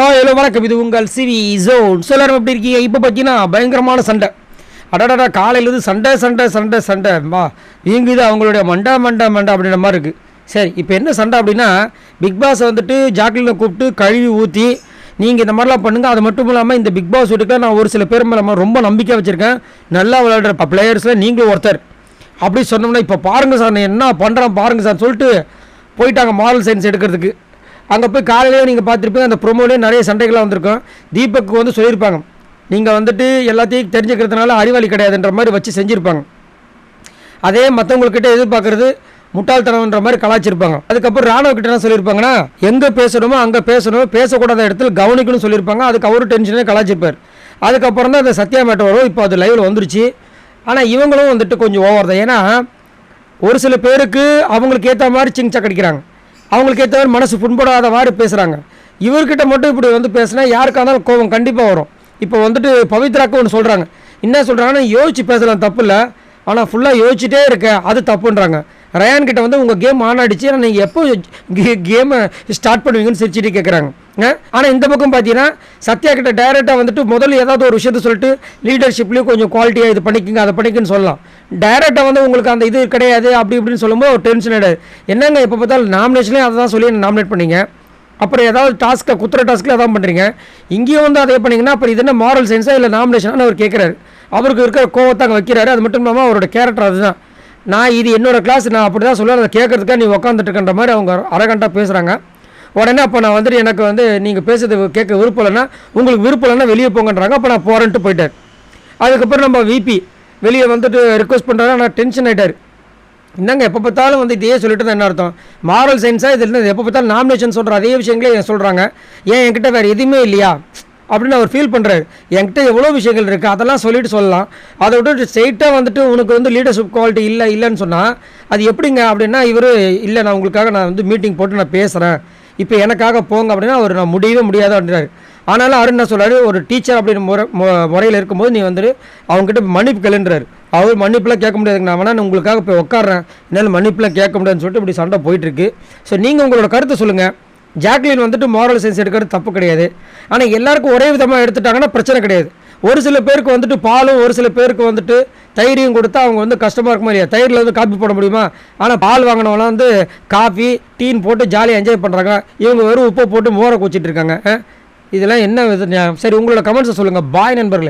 Hi hello வணக்கம். இது உங்கள் சிவி ஜோன். சொல்லாரம் எப்படி இருக்கீங்க? இப்போ பார்த்தீங்கன்னா பயங்கரமான சண்டை. அடடடா காலையிலேருந்து சண்டை சண்டை சண்டை சண்டை. வா இங்குது அவங்களுடைய மண்டா மண்டா மண்டா அப்படின்ற மாதிரி இருக்குது சரி இப்போ என்ன சண்டை அப்படின்னா பிக் பாஸை வந்துட்டு ஜாக்லினை கூப்பிட்டு கழுவி ஊற்றி நீங்கள் இந்த மாதிரிலாம் பண்ணுங்கள் அது மட்டும் இல்லாமல் இந்த பிக் பாஸ் வீட்டுக்கு நான் ஒரு சில பேர் மேலே ரொம்ப நம்பிக்கை வச்சுருக்கேன். நல்லா விளையாடுற பிளேயர்ஸில் நீங்களும் ஒருத்தர். அப்படி சொன்னோம்னா இப்போ பாருங்கள் சார் நான் என்ன பண்ணுறேன் பாருங்கள் சார் சொல்லிட்டு போயிட்டாங்க மாரல் சயின்ஸ் எடுக்கிறதுக்கு. அங்கே போய் காலையிலேயே நீங்கள் பார்த்துருப்பீங்க அந்த ப்ரொமோலேயே நிறைய சண்டைகள்லாம் வந்திருக்கும். தீபக்கு வந்து சொல்லியிருப்பாங்க. நீங்கள் வந்துட்டு எல்லாத்தையும் தெரிஞ்சுக்கிறதுனால அறிவாளி கிடையாதுன்ற மாதிரி வச்சு செஞ்சுருப்பாங்க. அதே மற்றவங்கக்கிட்ட எதிர்பார்க்குறது முட்டாள்தனம்ன்ற மாதிரி கலாச்சிருப்பாங்க அதுக்கப்புறம் ராணுவ கிட்ட என்ன சொல்லியிருப்பாங்கன்னா எங்கே பேசணுமோ அங்கே பேசணும் பேசக்கூடாத இடத்துல கவனிக்கணும்னு சொல்லியிருப்பாங்க. அதுக்கு அவரும் டென்ஷனே கலாச்சிருப்பார் அதுக்கப்புறம் தான் அந்த சத்யா மேட்டர் வரும். இப்போ அது லைவில் வந்துருச்சு. ஆனால் இவங்களும் வந்துட்டு கொஞ்சம் ஓவர் தான். ஏன்னா ஒரு சில பேருக்கு அவங்களுக்கு ஏற்ற மாதிரி சிகிச்சை கிடைக்கிறாங்க அவங்களுக்கு ஏற்ற மாதிரி மனசு புண்படாத மாதிரி பேசுகிறாங்க இவர்கிட்ட மட்டும் இப்படி வந்து பேசினா யாருக்கா இருந்தாலும் கோபம் கண்டிப்பாக வரும். இப்போ வந்துட்டு பவித்ராக்கு ஒன்று சொல்கிறாங்க என்ன சொல்கிறாங்கன்னா யோசிச்சு பேசலாம் தப்பு இல்லை. ஆனால் ஃபுல்லாக யோசிச்சுட்டே இருக்க அது தப்புன்றாங்க. ரயான் கிட்ட வந்து உங்கள் கேம் ஆன் ஆடிச்சு ஆனால் நீங்கள் எப்போ கேமை ஸ்டார்ட் பண்ணுவீங்கன்னு சிரிச்சுட்டு கேட்குறாங்க ஆனால் இந்த பக்கம் பார்த்தீங்கன்னா சத்யா கிட்ட டைரெக்டாக வந்துட்டு முதல்ல ஏதாவது ஒரு விஷயத்த சொல்லிட்டு லீடர்ஷிப்லேயும் கொஞ்சம் குவாலிட்டியாக இது பண்ணிக்கங்க அதை பண்ணிக்கன்னு சொல்லலாம். டைரெக்டாக வந்து உங்களுக்கு அந்த இது கிடையாது அப்படி இப்படின்னு சொல்லும்போது ஒரு டென்ஷன் ஆகிடாது என்னங்க எப்போ பார்த்தாலும் நாமினேஷன்லேயும் அதை தான் சொல்லி நாமினேட் பண்ணிங்க? அப்புறம் ஏதாவது டாஸ்க்கை குத்துற டாஸ்க்கில் அதான் பண்ணுறீங்க இங்கேயும் வந்து அதே பண்ணீங்கன்னா அப்புறம் இது என்ன மாரல் சயின்ஸா இல்லை நாமினேஷனாக அவர் கேட்குறாரு அவருக்கு இருக்கிற கோவத்தை அங்கே வைக்கிறாரு. அது மட்டும் இல்லாமல் அவரோட கேரக்டர் அதுதான். நான் இது என்னோடய கிளாஸ் நான் அப்படி தான் சொல்லுவேன். அதை கேட்குறதுக்காக நீ உட்காந்துட்டு மாதிரி அவங்க அரகண்டாக பேசுகிறாங்க உடனே அப்போ நான் வந்துட்டு எனக்கு வந்து நீங்கள் பேசுறது கேட்க விருப்பம் இல்லைன்னா உங்களுக்கு விருப்பம் இல்லைன்னா வெளியே போங்கன்றாங்க. அப்போ நான் போகிறேன்ட்டு போயிட்டார் அதுக்கப்புறம் நம்ம விபி வெளியே வந்துட்டு ரிக்வஸ்ட் பண்ணுறாங்க ஆனால் டென்ஷன் ஆகிட்டார் என்னங்க எப்போ பார்த்தாலும் வந்து இதையே சொல்லிட்டு தான் என்ன அர்த்தம்? மாரல் சயின்ஸாக இது எப்போ பார்த்தாலும் நாமினேஷன் சொல்கிற அதே விஷயங்களே சொல்கிறாங்க ஏன் என்கிட்ட வேறு எதுவுமே இல்லையா? அப்படின்னு அவர் ஃபீல் பண்ணுறாரு என்கிட்ட எவ்வளோ விஷயங்கள் இருக்குது அதெல்லாம் சொல்லிட்டு சொல்லலாம். அதை விட்டு ஸ்ட்ரெயிட்டாக வந்துட்டு உனக்கு வந்து லீடர்ஷிப் குவாலிட்டி இல்லை இல்லைன்னு சொன்னால் அது எப்படிங்க அப்படின்னா இவர் இல்லை நான் உங்களுக்காக நான் வந்து மீட்டிங் போட்டு நான் பேசுகிறேன் இப்போ எனக்காக போங்க அப்படின்னா அவர் நான் முடியவே முடியாது அப்படின்றாரு. ஆனாலும் அருண் என்ன சொல்கிறாரு ஒரு டீச்சர் அப்படின்னு முறை முறையில் இருக்கும்போது நீ வந்துட்டு அவங்ககிட்ட மன்னிப்பு கேளுன்றாரு. அவர் மன்னிப்புலாம் கேட்க முடியாது. நான் வேணா நான் உங்களுக்காக போய் உட்காடுறேன் என்னால் மன்னிப்புலாம் கேட்க முடியாதுன்னு சொல்லிட்டு இப்படி சண்டை போயிட்டுருக்கு ஸோ நீங்கள் உங்களோட கருத்தை சொல்லுங்கள் ஜாக்லின் வந்துட்டு மாரல் சயின்ஸ் எடுக்கிறது தப்பு கிடையாது. ஆனால் எல்லாருக்கும் ஒரே விதமாக எடுத்துட்டாங்கன்னா பிரச்சனை கிடையாது. ஒரு சில பேருக்கு வந்துட்டு பாலும் ஒரு சில பேருக்கு வந்துட்டு தயிரையும் கொடுத்தா அவங்க வந்து கஷ்டமாக இருக்க மாதிரியா? தயிரில் வந்து காப்பி போட முடியுமா? ஆனால் பால் வாங்கினவங்களாம் வந்து காஃபி டீன் போட்டு ஜாலியாக என்ஜாய் பண்ணுறாங்க இவங்க வெறும் உப்பை போட்டு மோரை குச்சிட்டு இருக்காங்க. இதெல்லாம் என்ன சரி உங்களோட கமெண்ட்ஸை சொல்லுங்கள் பாய் நண்பர்களே.